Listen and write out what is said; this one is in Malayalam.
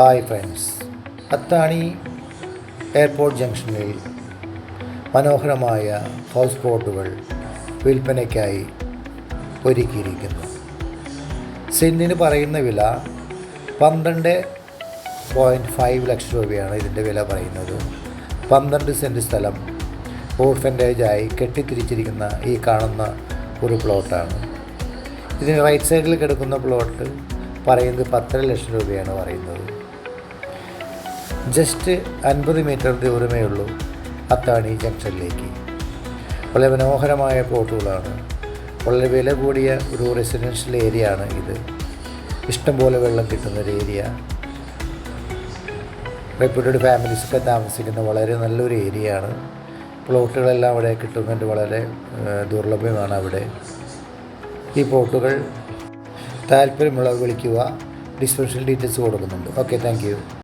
ഹായ് ഫ്രണ്ട്സ് അത്താണി എയർപോർട്ട് ജംഗ്ഷനിൽ മനോഹരമായ ഹൗസ് ബോട്ടുകൾ വിൽപ്പനയ്ക്കായി ഒരുക്കിയിരിക്കുന്നു. സെന്റിന് പറയുന്ന വില പന്ത്രണ്ട് പോയിന്റ് ഫൈവ് ലക്ഷം രൂപയാണ് ഇതിന്റെ വില പറയുന്നത്. പന്ത്രണ്ട് സെന്റ് സ്ഥലം ഓർഫന്റേജായി കെട്ടിത്തിരിച്ചിരിക്കുന്ന ഈ കാണുന്ന ഒരു പ്ലോട്ടാണ്. ഇതിന് റൈറ്റ് സൈഡിൽ കിടക്കുന്ന പ്ലോട്ട് പറയുന്നത് പത്തര ലക്ഷം രൂപയാണ് പറയുന്നത്. ജസ്റ്റ് അൻപത് മീറ്റർ ദൂരമേ ഉള്ളൂ അത്താണി ജംഗ്ഷനിലേക്ക്. വളരെ മനോഹരമായ പ്ലോട്ടുകളാണ്. വളരെ വില കൂടിയ ഒരു റെസിഡൻഷ്യൽ ഏരിയ ആണ് ഇത് ഇഷ്ടംപോലെ വെള്ളം കിട്ടുന്നൊരു ഏരിയ. റെപ്യൂട്ടഡ് ഫാമിലീസൊക്കെ താമസിക്കുന്ന വളരെ നല്ലൊരു ഏരിയ ആണ് പ്ലോട്ടുകളെല്ലാം അവിടെ കിട്ടുന്നതിന്റെ വളരെ ദുർലഭ്യമാണ് അവിടെ. ഈ പ്ലോട്ടുകൾ താല്പര്യമുള്ളവർ വിളിക്കുക. ഡിസ്ക്രിപ്ഷൻ ഡീറ്റെയിൽസ് കൊടുക്കുന്നുണ്ട്. Okay thank